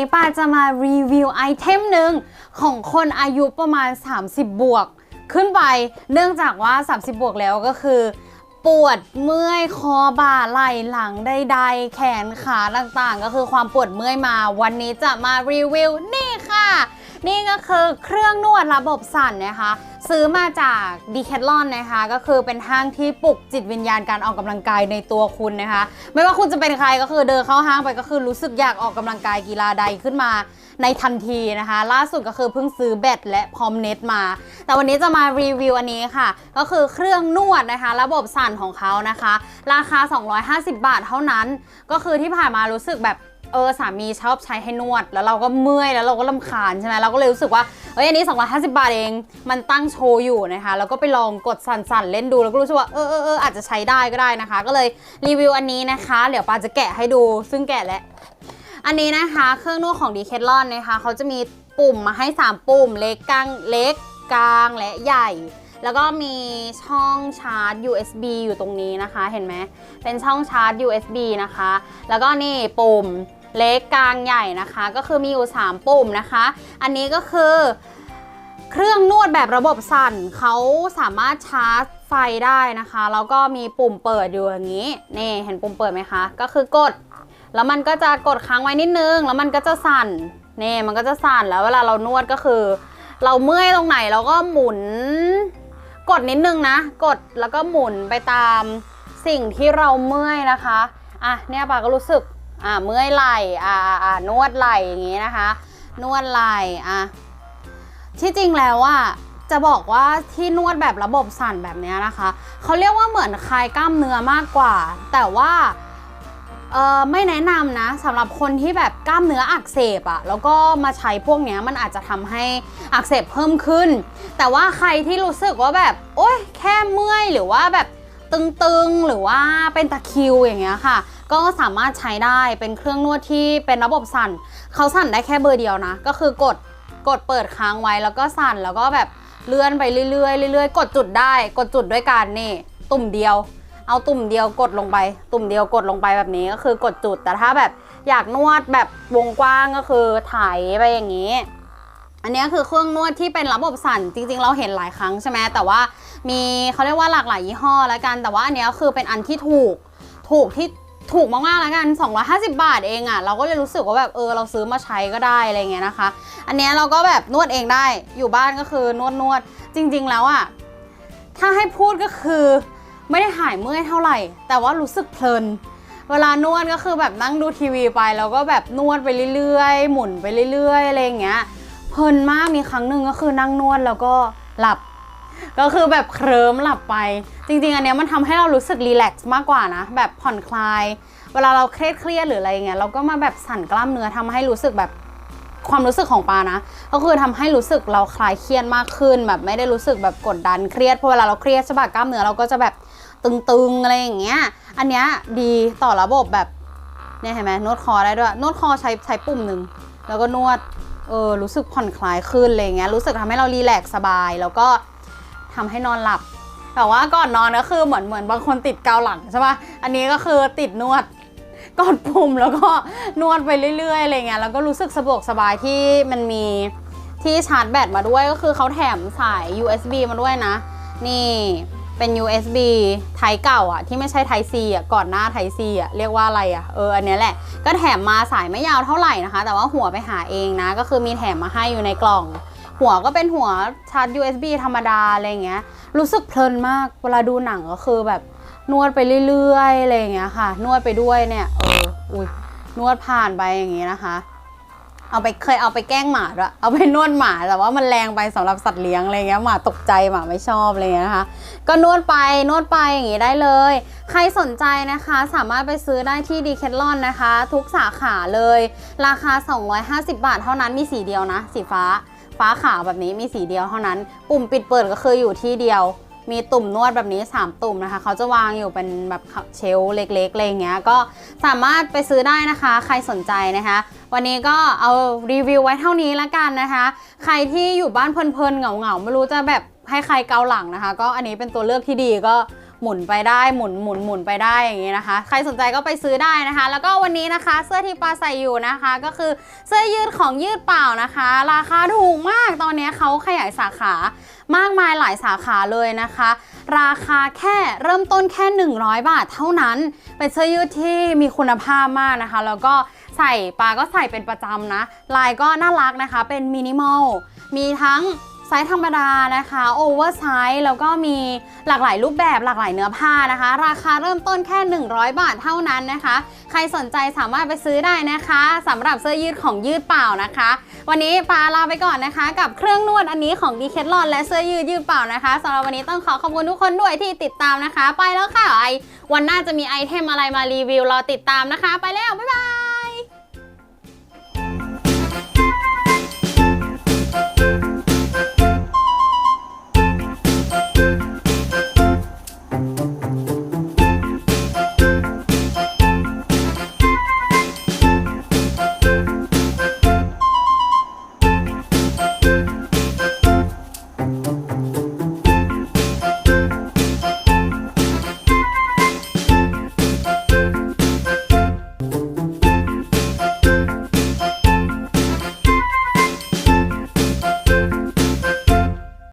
นี้ป้าจะมารีวิวไอเทมหนึ่งของคนอายุประมาณ 30 บวก ขึ้นไป เนื่องจากว่า 30 บวกแล้วก็คือ ปวดเมื่อยคอบ่าไหล่หลังใดๆ แขนขาต่างๆ ก็คือความปวดเมื่อยมา วันนี้จะมารีวิวนี่ค่ะ นี่ก็คือเครื่องนวดระบบสั่นนะคะ ซื้อมาจาก Decathlon นะคะ ก็คือเป็นห้างที่ปลุกจิตวิญญาณการออกกำลังกายในตัวคุณนะคะ ไม่ว่าคุณจะเป็นใครก็คือเดินเข้าห้างไปก็คือรู้สึกอยากออกกำลังกายกีฬาใดขึ้นมาในทันทีนะคะ ล่าสุดก็คือเพิ่งซื้อแบตและพร้อมเน็ตมา แต่วันนี้จะมารีวิวอันนี้ค่ะ ก็คือเครื่องนวดนะคะ ระบบสั่นของเขานะคะ ราคา 250 บาทเท่านั้น ก็คือที่ผ่านมารู้สึกแบบ เออสามีชอบใช้ให้นวด แล้วเราก็เมื่อยแล้วเราก็ลำคาญใช่ไหมเราก็เลยรู้สึกว่าเอ้ยอันนี้ 250 บาทเองมันตั้งโชว์อยู่นะคะแล้วก็ไปลองกดสั่นๆ เล่นดูแล้วก็รู้สึกว่าเออเออเอออาจจะใช้ได้ก็ได้นะคะ ก็เลยรีวิวอันนี้นะคะ เดี๋ยวปาจะแกะให้ดูซึ่งแกะแล้วอันนี้นะคะเครื่องนวดของ Decathlon นะคะเขาจะมีปุ่มมาให้ 3 ปุ่มเล็กกลางเล็กกลางและใหญ่แล้วก็มีช่องชาร์จ USB อยู่ตรงนี้นะคะ เห็นไหม เป็นช่องชาร์จ USB นะคะ แล้วก็นี่ปุ่ม เล็กกลางใหญ่นะคะ ก็คือมีอยู่ 3 ปุ่มนะคะ อันนี้ก็คือเครื่องนวดแบบระบบสั่นเขาสามารถชาร์จไฟได้นะคะ แล้วก็มีปุ่มเปิดอยู่อย่างนี้นี่เห็นปุ่มเปิดไหมคะ ก็คือกด แล้วมันก็จะกดค้างไว้นิดนึง แล้วมันก็จะสั่นนี่มันก็จะสั่นแล้วเวลาเรานวดก็คือ เราเมื่อยตรงไหนเราก็หมุน กดนิดนึงนะ กดแล้วก็หมุนไปตามสิ่งที่เราเมื่อยนะคะอะเนี่ยปาก็รู้สึก อะเมื่อยไหล่อะอะนวดไหล่อย่างงี้นะคะ นวดไหล่อะที่จริงแล้วอะจะบอกว่าที่นวดแบบระบบสั่นแบบเนี้ยนะคะเขาเรียกว่าเหมือนคลายกล้ามเนื้อมากกว่า แต่ว่าเออไม่แนะนำนะสำหรับคนที่แบบกล้ามเนื้ออักเสบอะแล้วก็มาใช้พวกเนี้ยมันอาจจะทำให้อักเสบเพิ่มขึ้น แต่ว่าใครที่รู้สึกว่าแบบโอ๊ยแค่เมื่อยหรือว่าแบบตึงๆหรือว่าเป็นตะคิวอย่างเงี้ยค่ะ ก็สามารถใช้ได้เป็นเครื่องนวดที่เป็นระบบสั่น เขาสั่นได้แค่เบอร์เดียวนะ ก็คือกดกดเปิดค้างไว้แล้วก็สั่นแล้วก็แบบเลื่อนไปเรื่อยๆเรื่อยๆกดจุดได้ กดจุดด้วยการนี่ตุ่มเดียว เอาตุ่มเดียวกดลงไป ตุ่มเดียวกดลงไปแบบนี้ก็คือกดจุด แต่ถ้าแบบอยากนวดแบบวงกว้างก็คือถ่ายไปอย่างนี้ อันนี้คือเครื่องนวดที่เป็นระบบสั่น จริง ๆ เราเห็นหลายครั้งใช่ไหมแต่ว่ามีเขาเรียกว่าหลากหลายยี่ห้อแล้วกัน แต่ว่าอันนี้คือเป็นอันที่ถูกถูกที่ ถูกมากๆแล้วกัน 250 บาทเองอะ่ะ เราก็เลยรู้สึกว่าแบบเออเราซื้อมาใช้ก็ได้อะไรเงี้ยนะคะ อันเนี้ยเราก็แบบนวดเองได้ อยู่บ้านก็คือนวดนวดจริง ๆ แล้วอะ่ะ ถ้าให้พูดก็คือไม่ได้หายเมื่อยเท่าไหร่ แต่ว่ารู้สึกเพลิน เวลานวดก็คือแบบนั่งดูทีวีไปแล้วก็แบบนวดไปเรื่อยๆ หมุนไปเรื่อยๆอะไรอย่างเงี้ย เพลินมากมีครั้งหนึ่งก็คือนั่งนวดแล้วก็หลับ ก็คือแบบเคลิ้มหลับไป จริง ๆ อันเนี้ยมันทำให้เรารู้สึกรีแลกซ์มากกว่านะ แบบผ่อนคลาย เวลาเราเครียดเครียดหรืออะไรเงี้ยเราก็มาแบบสั่นกล้ามเนื้อทำให้รู้สึกแบบความรู้สึกของปานะ ก็คือทำให้รู้สึกเราคลายเครียดมากขึ้น แบบไม่ได้รู้สึกแบบกดดันเครียดเพราะเวลาเราเครียดใช่ปะกล้ามเนื้อเราก็จะแบบตึงๆอะไรอย่างเงี้ย อันเนี้ยดีต่อระบบแบบเนี่ยเห็นไหมนวดคอได้ด้วยนวดคอใช้ใช้ปุ่มหนึ่งแล้วก็นวดเออรู้สึกผ่อนคลายขึ้นอะไรเงี้ยรู้สึกทำให้เรารีแลกซ์สบาย แล้วก็ ทำให้นอนหลับ แต่ว่าก่อนนอนก็คือเหมือนเหมือนบางคนติดเกาหลังใช่ปะอันนี้ก็คือติดนวดกดปุ่มแล้วก็นวดไปเรื่อยๆอะไรเงี้ยแล้วก็รู้สึกสะดวกสบายที่มันมีที่ชาร์จแบตมาด้วยก็คือเขาแถมสาย USB มาด้วยนะ นี่เป็น USB ไทยเก่าอะที่ไม่ใช่ไทย C อะก่อนหน้าไทย C อะเรียกว่าอะไรอะเออ อันนี้แหละ ก็แถมมาสายไม่ยาวเท่าไหร่นะคะ แต่ว่าหัวไปหาเองนะ ก็คือมีแถมมาให้อยู่ในกล่อง หัวก็เป็นหัวชาร์จ USB ธรรมดาอะไรเงี้ย รู้สึกเพลินมากเวลาดูหนังก็คือแบบนวดไปเรื่อยๆอะไรเงี้ยค่ะ นวดไปด้วยเนี่ยเอออุ้ยนวดผ่านไปอย่างงี้นะคะ เอาไปเคยเอาไปแกล้งหมาด้วยเอาไปนวดหมาแต่ว่ามันแรงไปสำหรับสัตว์เลี้ยงอะไรเงี้ยหมาตกใจหมาไม่ชอบอะไรเงี้ยนะคะก็นวดไปนวดไปอย่างงี้ได้เลย ใครสนใจนะคะ สามารถไปซื้อได้ที่ดีแคทลอนนะคะ ทุกสาขาเลย ราคา 250 บาท เท่านั้นมีสีเดียวนะ สีฟ้า ฟ้าขาวแบบนี้มีสีเดียวเท่านั้น ปุ่มปิดเปิดก็คืออยู่ที่เดียว มีตุ่มนวดแบบนี้ 3 ตุ่มนะคะ เขาจะวางอยู่เป็นแบบเชลเล็กๆอะไรเงี้ย ก็สามารถไปซื้อได้นะคะ ใครสนใจนะคะ วันนี้ก็เอารีวิวไว้เท่านี้ละกันนะคะ ใครที่อยู่บ้านเพลินๆเหงาๆไม่รู้จะแบบให้ใครเกาหลังนะคะ ก็อันนี้เป็นตัวเลือกที่ดีก็ หมุนไปได้หมุนหมุนหมุนไปได้อย่างนี้นะคะ ใครสนใจก็ไปซื้อได้นะคะ แล้วก็วันนี้นะคะเสื้อที่ปาใส่อยู่นะคะ ก็คือเสื้อยืดของยืดเปล่านะคะ ราคาถูกมากตอนนี้เขาขยายสาขามากมายหลายสาขาเลยนะคะ ราคาแค่เริ่มต้นแค่ 100 บาทเท่านั้น เป็นเสื้อยืดที่มีคุณภาพมากนะคะ แล้วก็ใส่ปาก็ใส่เป็นประจำนะ ลายก็น่ารักนะคะ เป็นมินิมอลมีทั้ง ไซส์ธรรมดานะคะโอเวอร์ไซส์แล้วก็มีหลากหลายรูปแบบหลากหลายเนื้อผ้านะคะ ราคาเริ่มต้นแค่ 100 บาทเท่านั้นนะคะ ใครสนใจสามารถไปซื้อได้นะคะสำหรับเสื้อยืดของยืดเปล่านะคะ วันนี้ปาลาไปก่อนนะคะ กับเครื่องนวดอันนี้ของดีเคทลอนและเสื้อยืดยืดเปล่านะคะสำหรับวันนี้ต้องขอขอบคุณทุกคนด้วยที่ติดตามนะคะ ไปแล้วค่ะไอวันหน้าจะมีไอเทมอะไรมารีวิวรอติดตามนะคะ ไปแล้วบ๊ายบาย